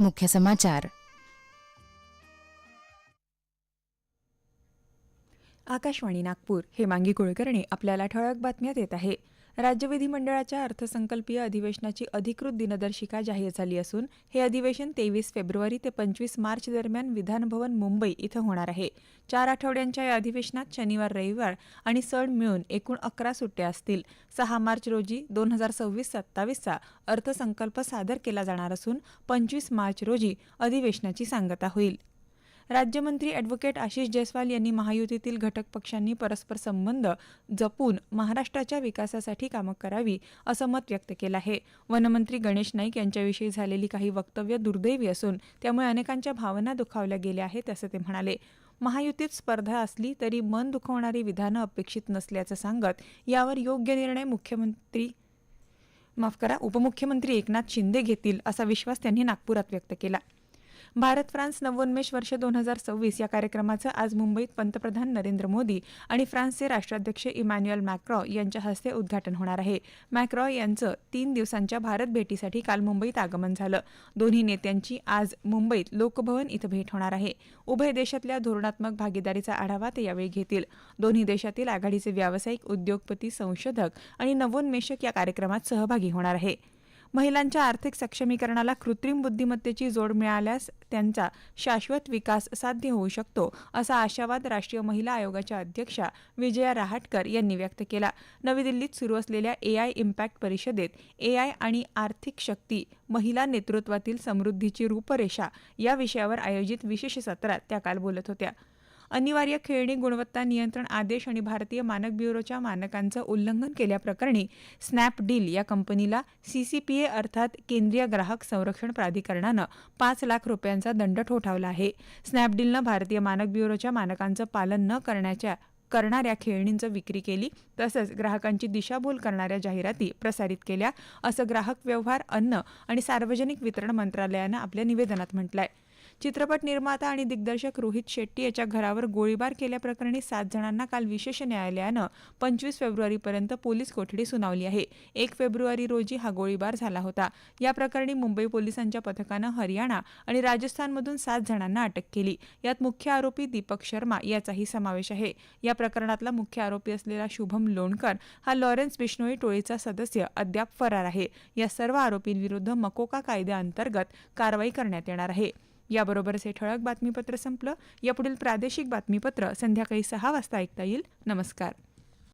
मुख्य समाचार. आकाशवाणी नागपूर हे मांगी कुलकर्णी आपल्याला ठळक बातम्या देत आहे. राज्य विधिमंडळाच्या अर्थसंकल्पीय अधिवेशनाची अधिकृत दिनदर्शिका जाहीर झाली असून हे अधिवेशन तेवीस फेब्रुवारी ते पंचवीस मार्च दरम्यान विधानभवन मुंबई इथं होणार आहे. चार आठवड्यांच्या या अधिवेशनात शनिवार रविवार आणि सण मिळून एकूण अकरा सुट्ट्या असतील. सहा मार्च रोजी दोन हजार सव्वीस सत्तावीसचा अर्थसंकल्प सादर केला जाणार असून पंचवीस मार्च रोजी अधिवेशनाची सांगता होईल. राज्यमंत्री अॅडव्होकेट आशिष जयस्वाल यांनी महायुतीतील घटक पक्षांनी परस्पर संबंध जपून महाराष्ट्राच्या विकासासाठी कामं करावी असं मत व्यक्त केलं आहे. वनमंत्री गणेश नाईक यांच्याविषयी झालेली काही वक्तव्य दुर्दैवी असून त्यामुळे अनेकांच्या भावना दुखावल्या गेल्या आहेत असं ते म्हणाले. महायुतीत स्पर्धा असली तरी मन दुखवणारी विधानं अपेक्षित नसल्याचं सांगत यावर योग्य निर्णय मुख्यमंत्री माफ करा उपमुख्यमंत्री एकनाथ शिंदे घेतील असा विश्वास त्यांनी नागपुरात व्यक्त केला. भारत फ्रान्स नवोन्मेष वर्ष दोन हजार सव्वीस या कार्यक्रमाचं आज मुंबईत पंतप्रधान नरेंद्र मोदी आणि फ्रान्सचे राष्ट्राध्यक्ष इमॅन्युअल मॅक्रॉ यांच्या हस्ते उद्घाटन होणार आहे. मॅक्रॉ यांचं तीन दिवसांच्या भारत भेटीसाठी काल मुंबईत आगमन झालं. दोन्ही नेत्यांची आज मुंबईत लोकभवन इथं भेट होणार आहे. उभय देशातल्या धोरणात्मक भागीदारीचा आढावा ते यावेळी घेतील. दोन्ही देशातील आघाडीचे व्यावसायिक उद्योगपती संशोधक आणि नवोन्मेषक या कार्यक्रमात सहभागी होणार आहे. महिलांच्या आर्थिक सक्षमीकरणाला कृत्रिम बुद्धिमत्तेची जोड मिळाल्यास त्यांचा शाश्वत विकास साध्य होऊ शकतो असा आशावाद राष्ट्रीय महिला आयोगाच्या अध्यक्षा विजया रहाटकर यांनी व्यक्त केला. नवी दिल्लीत सुरू असलेल्या एआय इम्पॅक्ट परिषदेत एआय आणि आर्थिक शक्ती महिला नेतृत्वातील समृद्धीची रूपरेषा या विषयावर आयोजित विशेष सत्रात त्या काल बोलत होत्या. अनिवार्य खेळणी गुणवत्ता नियंत्रण आदेश आणि भारतीय मानक ब्युरोच्या मानकांचं उल्लंघन केल्याप्रकरणी स्नॅपडील या कंपनीला सीसीपीए अर्थात केंद्रीय ग्राहक संरक्षण प्राधिकरणानं पाच लाख रुपयांचा दंड ठोठावला आहे. स्नॅपडीलनं भारतीय मानक ब्युरोच्या मानकांचं पालन न करण्याच्या करणाऱ्या खेळणींचं विक्री केली तसंच ग्राहकांची दिशाभूल करणाऱ्या जाहिराती प्रसारित केल्या असं ग्राहक व्यवहार अन्न आणि सार्वजनिक वितरण मंत्रालयानं आपल्या निवेदनात म्हटलं आहे चित्रपट निर्माता आणि दिग्दर्शक रोहित शेट्टी याच्या घरावर गोळीबार केल्याप्रकरणी सात जणांना काल विशेष न्यायालयानं पंचवीस फेब्रुवारीपर्यंत पोलीस कोठडी सुनावली आहे. एक फेब्रुवारी रोजी हा गोळीबार झाला होता. या प्रकरणी मुंबई पोलिसांच्या पथकानं हरियाणा आणि राजस्थानमधून सात जणांना अटक केली. यात मुख्य आरोपी दीपक शर्मा याचाही समावेश आहे. या प्रकरणातला मुख्य आरोपी असलेला शुभम लोणकर हा लॉरेन्स बिश्नोई टोळीचा सदस्य अद्याप फरार आहे. या सर्व आरोपींविरुद्ध मकोका कायद्याअंतर्गत कारवाई करण्यात येणार आहे. याबरोबरच हे ठळक बातमीपत्र संपलं. यापुढील प्रादेशिक बातमीपत्र संध्याकाळी सहा वाजता ऐकता येईल. नमस्कार.